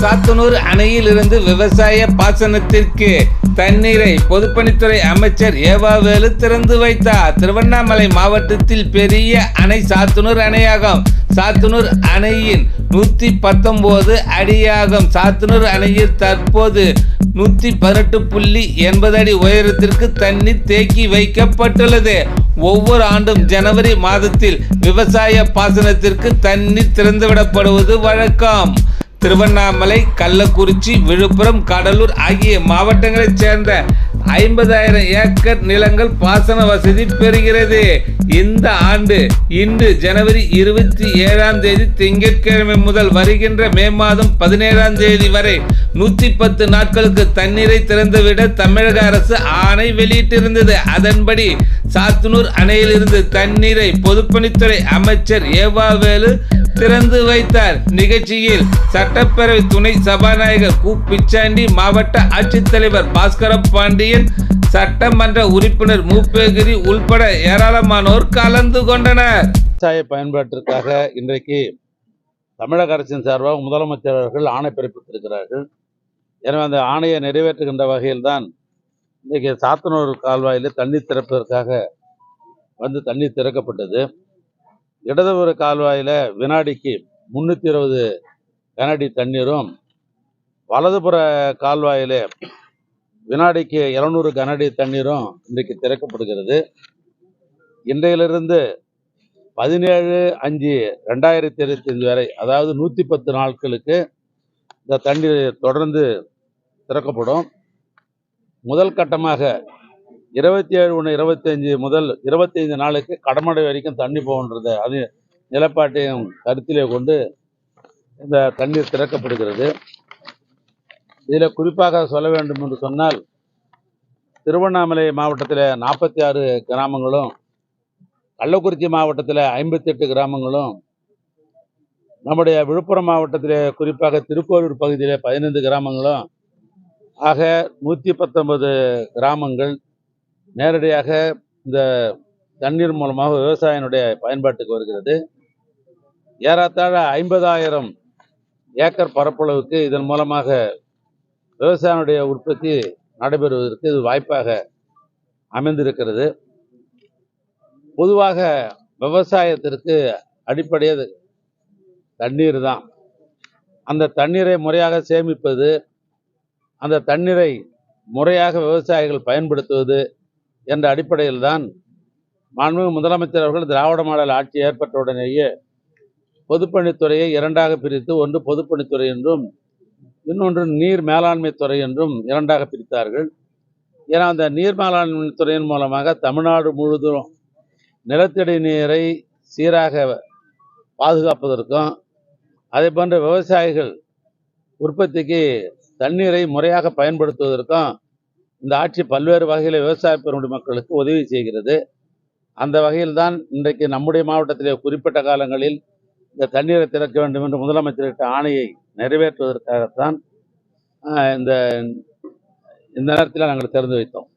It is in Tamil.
சாத்தனூர் அணையில் இருந்து விவசாய பாசனத்திற்கு தண்ணீரை பொதுப்பணித்துறை அமைச்சர் ஏவாவேலு திறந்து வைத்தார். திருவண்ணாமலை மாவட்டத்தில் பெரிய அணை சாத்தனூர் அணையாகும். சாத்தனூர் அணையின் நூற்றி பத்தொம்போது அடியாகும். சாத்தனூர் அணையில் தற்போது நூற்றி பதினெட்டு புள்ளி எண்பது அடி உயரத்திற்கு தண்ணீர் தேக்கி வைக்கப்பட்டுள்ளது. ஒவ்வொரு ஆண்டும் ஜனவரி மாதத்தில் விவசாய பாசனத்திற்கு தண்ணீர் திறந்துவிடப்படுவது வழக்கம். திருவண்ணாமலை கள்ளக்குறிச்சி விழுப்புரம் கடலூர் ஆகிய மாவட்டங்களைச் சேர்ந்த ஐம்பதாயிரம் ஏக்கர் நிலங்கள் பாசன வசதி பெறுகிறது. இந்த ஆண்டு இன்று ஜனவரி இருபத்தி ஏழாம் தேதி திங்கட்கிழமை முதல் வருகின்ற மே மாதம் பதினேழாம் தேதி வரை நூற்றி பத்து நாட்களுக்கு தண்ணீரை திறந்துவிட தமிழக அரசு ஆணை வெளியிட்டிருந்தது. அதன்படி சாத்தனூர் அணையிலிருந்து தண்ணீரை பொதுப்பணித்துறை அமைச்சர் ஏவாவேலு திறந்து வைத்தார். நிகழ்ச்சியில் சட்டப்பேரவை துணை சபாநாயகர் கு. பிச்சாண்டி மாவட்ட ஆட்சித்தலைவர் பாஸ்கர பாண்டியன் சட்டமன்ற உறுப்பினர் மூப்பேகிரி உள்பட ஏராளமானோர் கலந்து கொண்டனர். விவசாய பயன்பாட்டிற்காக இன்றைக்கு தமிழக அரசின் சார்பாக முதலமைச்சர் அவர்கள் ஆணை பிறப்பித்திருக்கிறார்கள். எனவே அந்த ஆணையை நிறைவேற்றுகின்ற வகையில் தான் இன்றைக்கு சாத்தனூர் கால்வாயில் தண்ணீர் திறப்பதற்காக வந்து தண்ணீர் திறக்கப்பட்டது. இடதுபுற கால்வாயில் வினாடிக்கு முந்நூற்றி இருபது கனஅடி தண்ணீரும் வலதுபுற கால்வாயில் வினாடிக்கு இருநூறு கனஅடி தண்ணீரும் இன்றைக்கு திறக்கப்படுகிறது. இன்றையிலிருந்து பதினேழு அஞ்சு ரெண்டாயிரத்தி இருபத்தி அஞ்சு வரை அதாவது நூற்றி பத்து நாட்களுக்கு இந்த தண்ணீர் தொடர்ந்து திறக்கப்படும். முதல் கட்டமாக இருபத்தி ஏழு ஒன்று இருபத்தஞ்சி முதல் இருபத்தைந்து நாளுக்கு கடமடை வரைக்கும் தண்ணி போகின்றது அது நிலப்பாட்டையும் கருத்திலே கொண்டு இந்த தண்ணீர் திறக்கப்படுகிறது. இதில் குறிப்பாக சொல்ல வேண்டும் என்று சொன்னால் திருவண்ணாமலை மாவட்டத்தில் நாற்பத்தி ஆறு கிராமங்களும் கள்ளக்குறிச்சி மாவட்டத்தில் ஐம்பத்தெட்டு கிராமங்களும் நம்முடைய விழுப்புரம் மாவட்டத்தில் குறிப்பாக திருக்கோவிலூர் பகுதியில் பதினைந்து கிராமங்களும் ஆக நூற்றி பத்தொன்பது கிராமங்கள் நேரடியாக இந்த தண்ணீர் மூலமாக விவசாயினுடைய பயன்பாட்டுக்கு வருகிறது. ஏறத்தாழ ஐம்பதாயிரம் ஏக்கர் பரப்பளவுக்கு இதன் மூலமாக விவசாயினுடைய உற்பத்தி நடைபெறுவதற்கு இது வாய்ப்பாக அமைந்திருக்கிறது. பொதுவாக விவசாயத்திற்கு அடிப்படையாக தண்ணீர் தான். அந்த தண்ணீரை முறையாக சேமிப்பது அந்த தண்ணீரை முறையாக விவசாயிகள் பயன்படுத்துவது என்ற அடிப்படையில் தான் மாண்புமிகு முதலமைச்சர் அவர்கள் திராவிட மாடல் ஆட்சி ஏற்பட்டவுடனேயே பொதுப்பணித்துறையை இரண்டாக பிரித்து ஒன்று பொதுப்பணித்துறை என்றும் இன்னொன்று நீர் மேலாண்மை துறை என்றும் இரண்டாக பிரித்தார்கள். ஏன்னா அந்த நீர் மேலாண்மை துறையின் மூலமாக தமிழ்நாடு முழுவதும் நிலத்தடி நீரை சீராக பாதுகாப்பதற்கும் அதே போன்ற விவசாயிகள் உற்பத்திக்கு தண்ணீரை முறையாக பயன்படுத்துவதற்கும் இந்த ஆட்சி பல்வேறு வகையில் விவசாய பெருமுடி மக்களுக்கு உதவி செய்கிறது. அந்த வகையில் தான் இன்றைக்கு நம்முடைய மாவட்டத்திலே குறிப்பிட்ட காலங்களில் இந்த தண்ணீரை திறக்க வேண்டும் என்று முதலமைச்சரிட்ட ஆணையை நிறைவேற்றுவதற்காகத்தான் இந்த இந்த நேரத்தில் நாங்கள் திறந்து வைத்தோம்.